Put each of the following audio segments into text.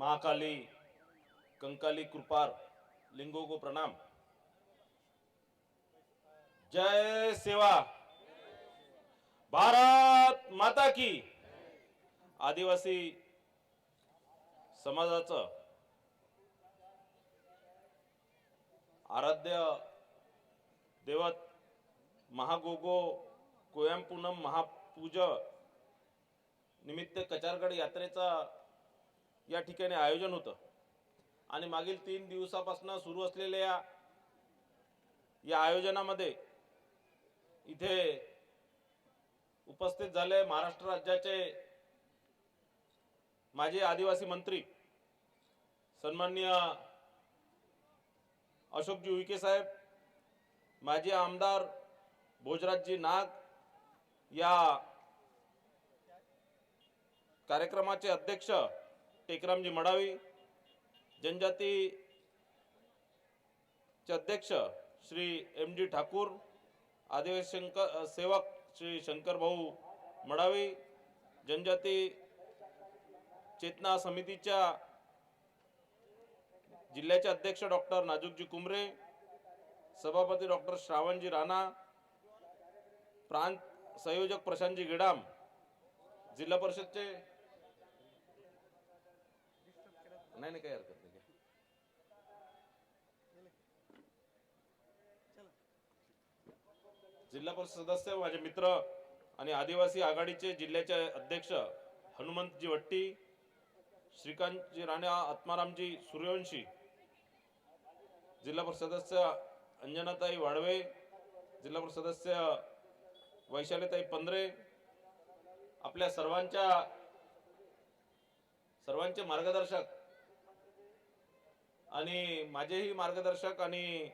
महाकाली कंकाली कृपार लिंगो को प्रणाम. जय सेवा. भारत माता की. आदिवासी समाजाचं आराध्य देवत महागोगो कोयम पूनम महापूज निमित्त कचारगड यात्रेचा या ठिकाणी आयोजन होतं. आणि मागील तीन दिवसापासून सुरू असलेल्या या आयोजनामध्ये इथे उपस्थित झाले महाराष्ट्र राज्याचे माजी आदिवासी मंत्री सन्माननीय अशोकजी उईके साहेब माजी आमदार भोजराजजी नाग या कार्यक्रमाचे अध्यक्ष टेकरामजी मडावी जनजातीचे अध्यक्ष श्री एम डी ठाकूर आदिवासी शंकर सेवक श्री शंकर भाऊ मडावी जनजाती चेतना समितीच्या जिल्ह्याचे अध्यक्ष डॉक्टर नाजूकजी कुमरे सभापती डॉक्टर श्रावणजी राणा प्रांत संयोजक प्रशांतजी गिडाम जिल्हा परिषदचे नाही नाही काही हरकत नाही जिल्हा परिषद सदस्य माझे मित्र आणि आदिवासी आघाडीचे जिल्ह्याचे अध्यक्ष हनुमंतजी वट्टी श्रीकांतजी राणे आत्मारामजी सूर्यवंशी जिल्हा परिषद सदस्य अंजनाताई वाडवे जिल्हा परिषद सदस्य वैशालीताई पंधरे आपल्या सर्वांच्या सर्वांचे मार्गदर्शक आणि माझेही मार्गदर्शक आणि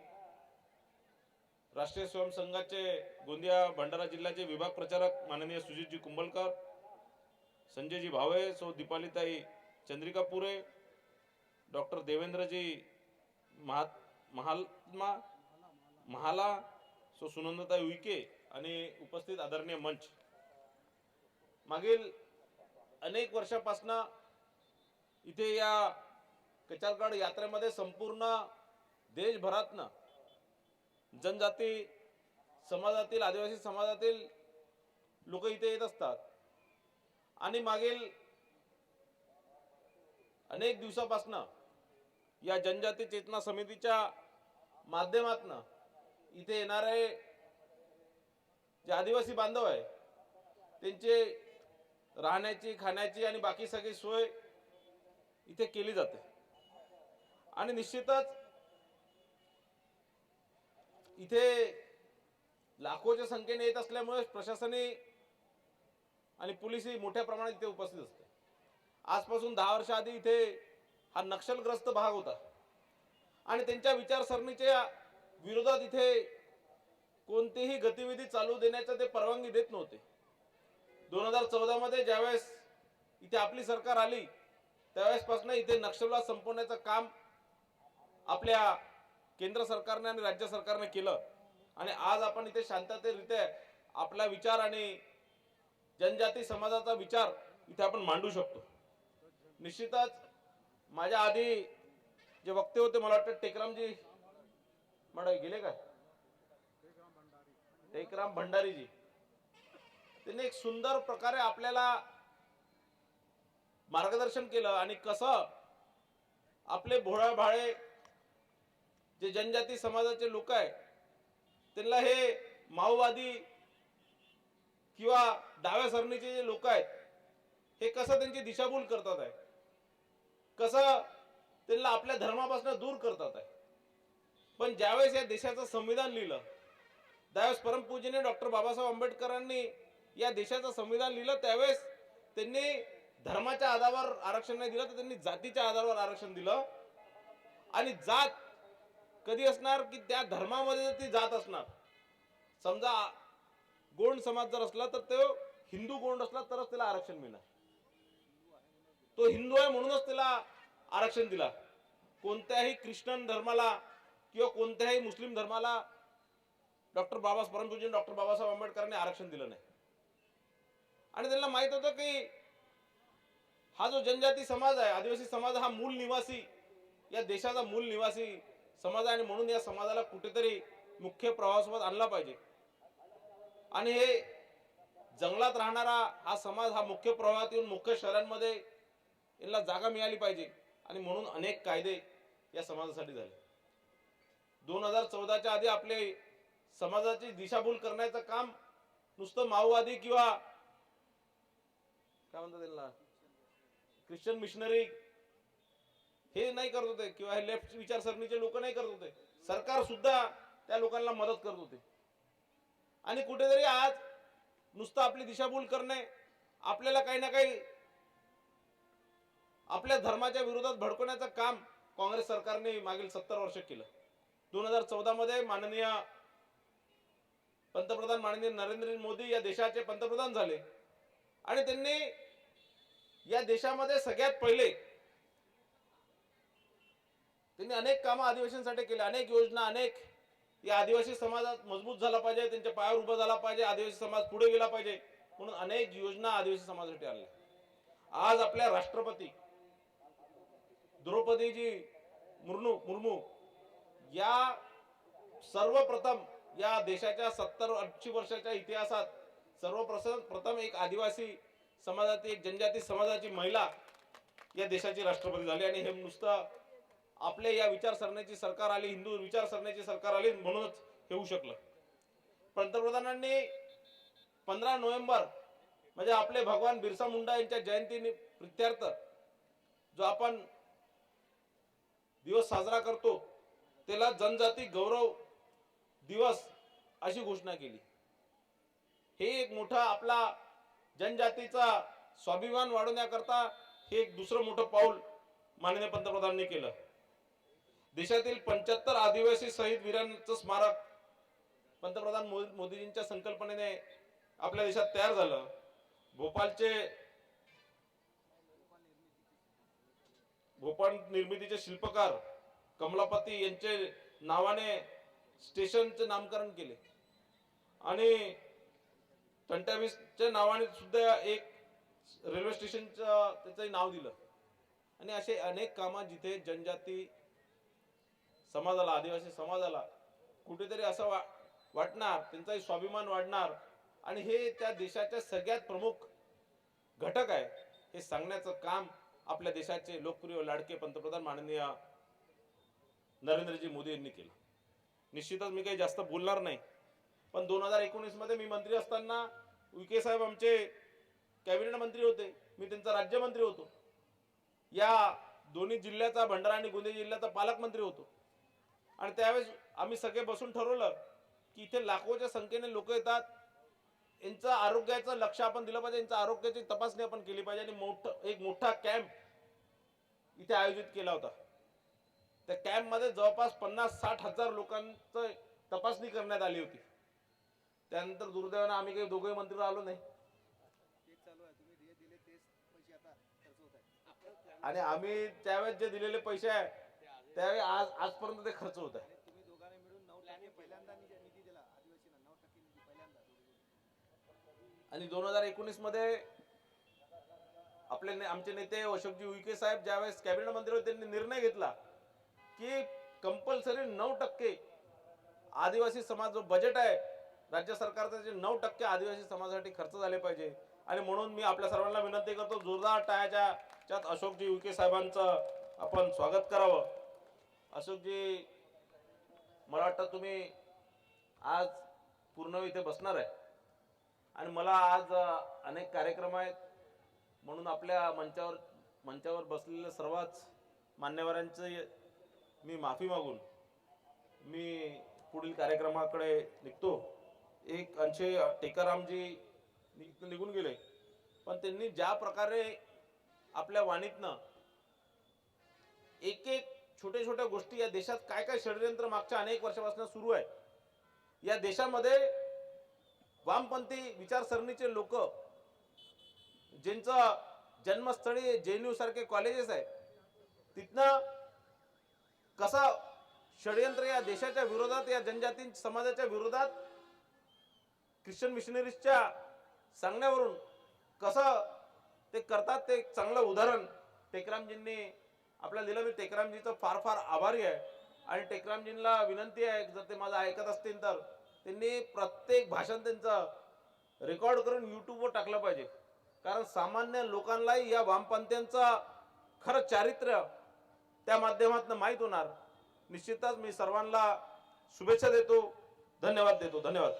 राष्ट्रीय स्वयंसंघाचे गोंदिया भंडारा जिल्ह्याचे विभाग प्रचारक माननीय सुजितजी कुंभलकर संजयजी भावे सो दीपालीताई चंद्रिका पुरे डॉक्टर देवेंद्रजी महात महात्मा महाला सो सुनंदताई उईके आणि उपस्थित आदरणीय मंच. मागील अनेक वर्षापासनं इथे या कचारगड यात्रेमध्ये संपूर्ण देशभरातनं जनजाती समाजातील आदिवासी समाजातील लोक इथे येत असतात. आणि मागील अनेक दिवसापासनं या जनजाती चेतना समितीच्या माध्यमातनं इथे येणारे जे आदिवासी बांधव आहे त्यांचे राहण्याची खाण्याची आणि बाकी सगळी सोय इथे केली जाते. आणि निश्चितच इथे लाखोच्या संख्येने येत असल्यामुळे प्रशासनही आणि पोलीसही मोठ्या प्रमाणात इथे उपस्थित असते. आजपासून दहा वर्ष आधी इथे हा नक्षलग्रस्त भाग होता. आणि त्यांच्या विचारसरणीच्या विरोधात इथे कोणतीही गतिविधी चालू देण्याचं ते परवानगी देत नव्हते. दोन हजार चौदा मध्ये ज्यावेळेस इथे आपली सरकार आली त्यावेळेसपासून इथे नक्षलवाद संपवण्याचं काम आपल्या केंद्र सरकारने आणि राज्य सरकारने केलं. आणि आज आपण इथे शांततेरित्या आपला विचार आणि जनजाती समाजाचा विचार इथे आपण मांडू शकतो. निश्चितच माझ्या आधी जे वक्ते होते मला वाटतं टेकरामजी म्हणाय गेले काय? टेकराम भंडारीजी. त्यांनी एक सुंदर प्रकारे आपल्याला मार्गदर्शन केलं आणि कसं आपले भोळा भाळे जे जनजाती समाजाचे लोक आहे त्यांना हे माओवादी किंवा डाव्या सरणीचे जे लोक आहेत हे कसं त्यांची दिशाभूल करतात आहे? कसं त्यांना आपल्या धर्मापासून दूर करतात आहे? पण ज्यावेळेस या देशाचं संविधान लिहिलं त्यावेळेस परमपूजेने डॉक्टर बाबासाहेब आंबेडकरांनी या देशाचं संविधान लिहिलं त्यावेळेस त्यांनी धर्माच्या आधारावर आरक्षण नाही दिलं तर त्यांनी जातीच्या आधारावर आरक्षण दिलं. आणि जात कधी असणार की त्या धर्मामध्ये ती जात असणार? समजा गोंड समाज जर असला तर तो हिंदू गोंड असला तरच त्याला आरक्षण मिळणार. तो हिंदू आहे म्हणूनच त्याला आरक्षण दिला. कोणत्याही ख्रिश्चन धर्माला किंवा कोणत्याही मुस्लिम धर्माला डॉक्टर बाबा परमपूजन डॉक्टर बाबासाहेब आंबेडकरांनी आरक्षण दिलं नाही. आणि त्यांना माहीत होतं की हा जो जनजाती समाज आहे आदिवासी समाज हा मूल निवासी या देशाचा मूल निवासी समाज आणि म्हणून या समाजाला कुठेतरी मुख्य प्रवाहासोबत आणला पाहिजे. आणि हे जंगलात राहणारा हा समाज हा मुख्य प्रवाहात येऊन मुख्य शहरांमध्ये यांना जागा मिळाली पाहिजे आणि म्हणून अनेक कायदे या समाजासाठी झाले. दोन हजार चौदाच्या आधी आपले समाजाची दिशाभूल करण्याचं काम नुसतं माओवादी किंवा काय म्हणतात त्यांना ख्रिश्चन मिशनरी हे नाही करत होते किंवा हे लेफ्ट विचारसरणीचे लोक नाही करत होते. सरकार सुद्धा त्या लोकांना मदत करत होते. आणि कुठेतरी आज नुसतं आपली दिशाभूल करणे आपल्याला काही ना काही आपल्या धर्माच्या विरोधात भडकवण्याचं काम काँग्रेस सरकारने मागील सत्तर वर्ष केलं. दोन हजार चौदा मध्ये माननीय पंतप्रधान माननीय नरेंद्र मोदी या देशाचे पंतप्रधान झाले. आणि त्यांनी या देशामध्ये सगळ्यात पहिले त्यांनी अनेक कामं आदिवासींसाठी केले अनेक योजना अनेक या आदिवासी समाजात मजबूत झाला पाहिजे त्यांच्या पायावर उभा झाला पाहिजे आदिवासी समाज पुढे गेला पाहिजे म्हणून अनेक योजना आदिवासी समाजासाठी आणल्या. आज आपल्या राष्ट्रपती द्रौपदीजी मुर्मू मुर्मू या सर्वप्रथम या देशाच्या सत्तर ऐंशी वर्षाच्या इतिहासात सर्वप्रथम प्रथम एक आदिवासी समाजातील एक जनजाती समाजाची महिला या देशाची राष्ट्रपती झाली आणि हे नुसतं आपल्या या विचारसरणीची सरकार आली हिंदू विचारसरणीची सरकार आली म्हणूनच हे होऊ शकलं. पंतप्रधानांनी पंधरा नोव्हेंबर म्हणजे आपले भगवान बिरसा मुंडा यांच्या जयंती प्रित्यर्थ जो आपण दिवस साजरा करतो त्याला जनजाती गौरव दिवस अशी घोषणा केली. हे एक मोठा आपला जनजातीचा स्वाभिमान वाढवण्याकरता हे एक दुसरं मोठं पाऊल माननीय पंतप्रधानांनी केलं. देशातील पंच्याहत्तर आदिवासी शहीद वीरांचं स्मारक पंतप्रधान मो- मोदीजींच्या संकल्पनेने आपल्या देशात तयार झालं. भोपाळचे भोपाळ निर्मितीचे शिल्पकार कमलापती यांचे नावाने स्टेशनचे नामकरण केले. आणि टंटावीसच्या नावाने सुद्धा एक रेल्वे स्टेशनचं त्याचं नाव दिलं. आणि असे अनेक कामं जिथे जनजाती समाजाला आदिवासी समाजाला कुठेतरी असं वा वाटणार त्यांचाही स्वाभिमान वाढणार. आणि हे त्या देशाच्या सगळ्यात प्रमुख घटक आहे हे सांगण्याचं काम आपल्या देशाचे लोकप्रिय लाडके पंतप्रधान माननीय नरेंद्रजी मोदी यांनी केलं. निश्चितच मी काही जास्त बोलणार नाही पण दोन हजार एकोणीसमध्ये मी मंत्री असताना विखे साहेब आमचे कॅबिनेट मंत्री होते मी त्यांचा राज्यमंत्री होतो. या दोन्ही जिल्ह्याचा भंडारा आणि गोंदिया जिल्ह्याचा पालकमंत्री होतो. आणि त्यावेळेस आम्ही सगळे बसून ठरवलं की इथे लाखोच्या संख्येने लोक येतात. यांचं आरोग्याचं लक्ष आपण दिलं पाहिजे. यांचं आरोग्याची तपासणी आपण केली पाहिजे. आणि मोठं एक मोठा कॅम्प इथे आयोजित केला होता. त्या कॅम्पमध्ये जवळपास पन्नास साठ हजार लोकांचं तपासणी करण्यात आली होती. त्यानंतर दुर्दैवानं आम्ही काही दोघे मंत्री आलो नाही. आणि आम्ही त्यावेळेस जे दिलेले पैसे आहे त्यावेळी आज आजपर्यंत ते खर्च होत आहे. आणि दोन हजार एकोणीसमध्ये आपले ने- आमचे नेते अशोकजी उईके साहेब ज्यावेळेस कॅबिनेट मंत्री होते त्यांनी निर्णय घेतला की कंपल्सरी नऊ टक्के आदिवासी समाज जो बजेट आहे राज्य सरकारचा जे नऊ टक्के आदिवासी समाजासाठी खर्च झाले पाहिजे. आणि म्हणून मी आपल्या सर्वांना विनंती करतो जोरदार टाळ्याच्या अशोकजी उईके साहेबांचं आपण स्वागत करावं. अशोकजी मला वाटतं तुम्ही आज पूर्ण इथे बसणार आहे. आणि मला आज अनेक कार्यक्रम आहेत. म्हणून आपल्या मंचावर मंचावर बसलेल्या सर्वच मान्यवरांचे मी माफी मागून मी पुढील कार्यक्रमाकडे निघतो. एक अंशे टेकारामजी निघून गेले. पण त्यांनी ज्या प्रकारे आपल्या वाणीतनं एक एक छोट्या छोट्या गोष्टी या देशात काय काय षडयंत्र मागच्या अनेक वर्षापासून सुरू आहे. या देशामध्ये वामपंथी विचारसरणीचे लोक ज्यांचं जन्मस्थळी जेएनयू सारखे कॉलेजेस आहे तिथनं कसा षडयंत्र या देशाच्या विरोधात या जनजाती समाजाच्या विरोधात ख्रिश्चन मिशनरीजच्या सांगण्यावरून कसं ते करतात ते चांगलं उदाहरण टेकरामजींनी आपल्या दिलं मी टेकरामजीचं फार फार आभारी आहे. आणि टेकरामजींना विनंती आहे जर ते माझं ऐकत असतील तर. त्यांनी प्रत्येक भाषण त्यांचं रेकॉर्ड करून यूट्यूबवर टाकलं पाहिजे. कारण सामान्य लोकांनाही या वामपंथ्यांचं खरं चारित्र्य त्या माध्यमातून माहीत होणार. निश्चितच मी सर्वांना शुभेच्छा देतो. धन्यवाद देतो. धन्यवाद.